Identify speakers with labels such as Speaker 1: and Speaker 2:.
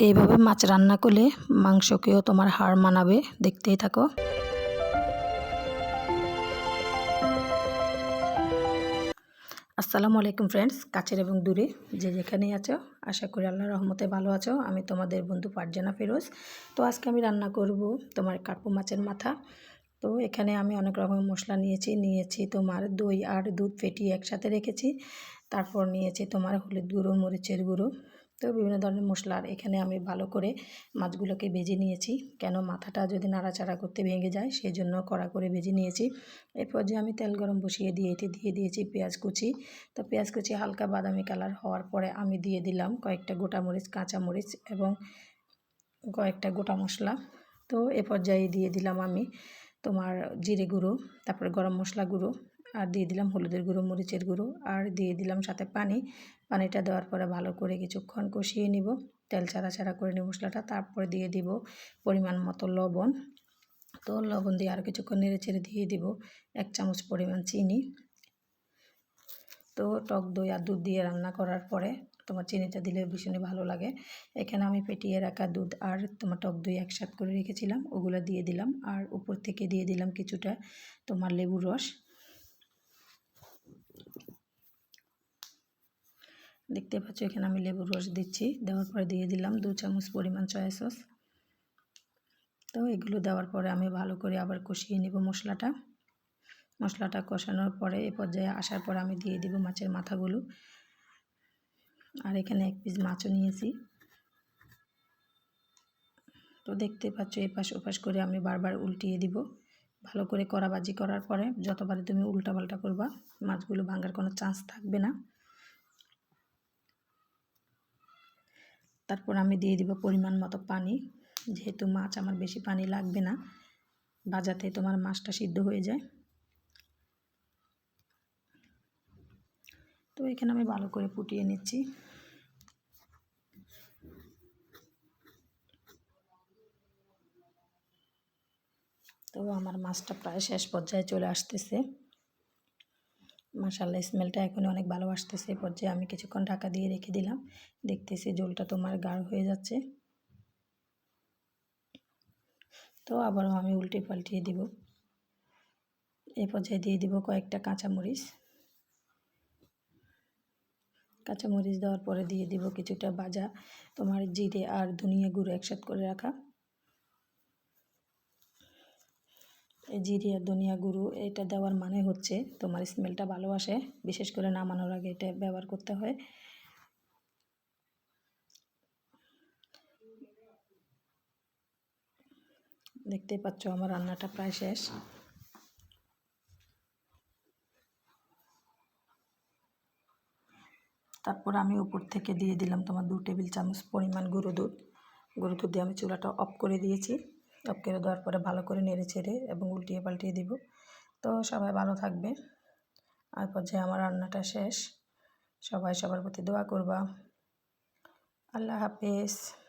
Speaker 1: এইভাবে মাছ রান্না করলে মাংসকেও তোমার হাড় মানাবে, দেখতেই থাকো। আসসালামু আলাইকুম ফ্রেন্ডস কাছের এবং দূরে যে যেখানেই আছো, আশা করি আল্লাহ রহমতে ভালো আছো। আমি তোমাদের বন্ধু পারজানা ফেরোজ। তো আজকে আমি রান্না করব তোমার কার্পু মাছের মাথা। তো এখানে আমি অনেক রকমের মশলা নিয়েছি নিয়েছি তোমার দই আর দুধ ফেটিয়ে একসাথে রেখেছি। তারপর নিয়েছি তোমার হলুদ গুঁড়ো, মরিচের গুঁড়ো। তো বিভিন্ন ধরনের মশলা, আর এখানে আমি ভালো করে মাছগুলোকে ভেজে নিয়েছি। কেন মাথাটা যদি নাড়াচাড়া করতে ভেঙে যায় সেই জন্য কড়া করে ভেজে নিয়েছি। এরপর যে আমি তেল গরম বসিয়ে দিয়ে এটি দিয়ে দিয়েছি পেঁয়াজ কুচি। তো পেঁয়াজ কুচি হালকা বাদামি কালার হওয়ার পরে আমি দিয়ে দিলাম কয়েকটা গোটা মরিচ, কাঁচা মরিচ এবং কয়েকটা গোটা মশলা। তো এ পর্যায়ে দিয়ে দিলাম আমি তোমার জিরে গুঁড়ো, তারপরে গরম মশলা গুঁড়ো আর দিয়ে দিলাম হলুদের গুঁড়ো, মরিচের গুঁড়ো আর দিয়ে দিলাম সাথে পানি। পানিটা দেওয়ার পরে ভালো করে কিছুক্ষণ কষিয়ে নিব। তেল ছাড়া ছাড়া করে নিব মশলাটা। তারপরে দিয়ে দিব পরিমাণ মতো লবণ। তো লবণ দিয়ে আর কিছুক্ষণ নেড়ে ছেড়ে দিয়ে দিব এক চামচ পরিমাণ চিনি। তো টক দই আর দুধ দিয়ে রান্না করার পরে তোমার চিনিটা দিলে ভীষণই ভালো লাগে। এখানে আমি পেটিয়ে রাখা দুধ আর তোমার টক দই একসাথ করে রেখেছিলাম। ওগুলো দিয়ে দিলাম আর উপর থেকে দিয়ে দিলাম কিছুটা তোমার লেবুর রস। দেখতে পাচ্ছ, এখানে আমি লেবুর রস দিচ্ছি। দেওয়ার পরে দিয়ে দিলাম দু চামচ পরিমাণ চয়া সস তো এগুলো দেওয়ার পরে আমি ভালো করে আবার কষিয়ে নেব মশলাটা। মশলাটা কষানোর পরে এ পর্যায়ে আসার পর আমি দিয়ে দিব মাছের মাথাগুলো। আর এখানে এক পিস মাছও নিয়েছি। তো দেখতে পাচ্ছ, এপাশ ওপাশ করে আমি বারবার উল্টিয়ে দিব। ভালো করে কড়াবাজি করার পরে যতবারে তুমি উল্টাপাল্টা করবা, মাছগুলো ভাঙার কোনো চান্স থাকবে না। তারপর আমি দিয়ে দিব পরিমাণ মতো পানি। যেহেতু মাছ আমার বেশি পানি লাগবে না, বাজাতে তোমার মাছটা সিদ্ধ হয়ে যায়। তো এখানে আমি ভালো করে ফুটিয়ে নিচ্ছি। তো আমার মাছটা প্রায় শেষ পর্যায়ে চলে আসতেছে। মাসাল্লাহ স্মেলটা এখনই অনেক ভালো আসতেছে। এই পর্যায়ে আমি কিছুক্ষণ ঢাকা দিয়ে রেখে দিলাম। দেখতেছি জলটা তোমার গাঢ় হয়ে যাচ্ছে। তো আবারও আমি উল্টে পাল্টিয়ে দিব। এই পর্যায়ে দিয়ে দিব কয়েকটা কাঁচামরিচ। কাঁচামরিচ দেওয়ার পরে দিয়ে দিব কিছুটা বাজা তোমার জিরে আর ধনিয়া গুঁড়ো একসাথ করে রাখা। জিরে আর ধনিয়া গুঁড়ো এটা দেওয়ার মানে হচ্ছে তোমার স্মেলটা ভালো আসে, বিশেষ করে নামানোর আগে এটা ব্যবহার করতে হয়। দেখতেই পাচ্ছ আমার রান্নাটা প্রায় শেষ। তারপর আমি উপর থেকে দিয়ে দিলাম তোমার দু টেবিল চামচ পরিমাণ গুঁড়ো দুধ। গুঁড়ো দুধ দিয়ে আমি চুলাটা অফ করে দিয়েছি। অফ করে দেওয়ার পরে ভালো করে নেড়ে ছেড়ে এবং উল্টিয়ে পাল্টিয়ে দিব। তো সবাই ভালো থাকবে। আর পর্যায়ে আমার রান্নাটা শেষ। সবাই সবার প্রতি দোয়া করবা। আল্লাহ হাফেজ।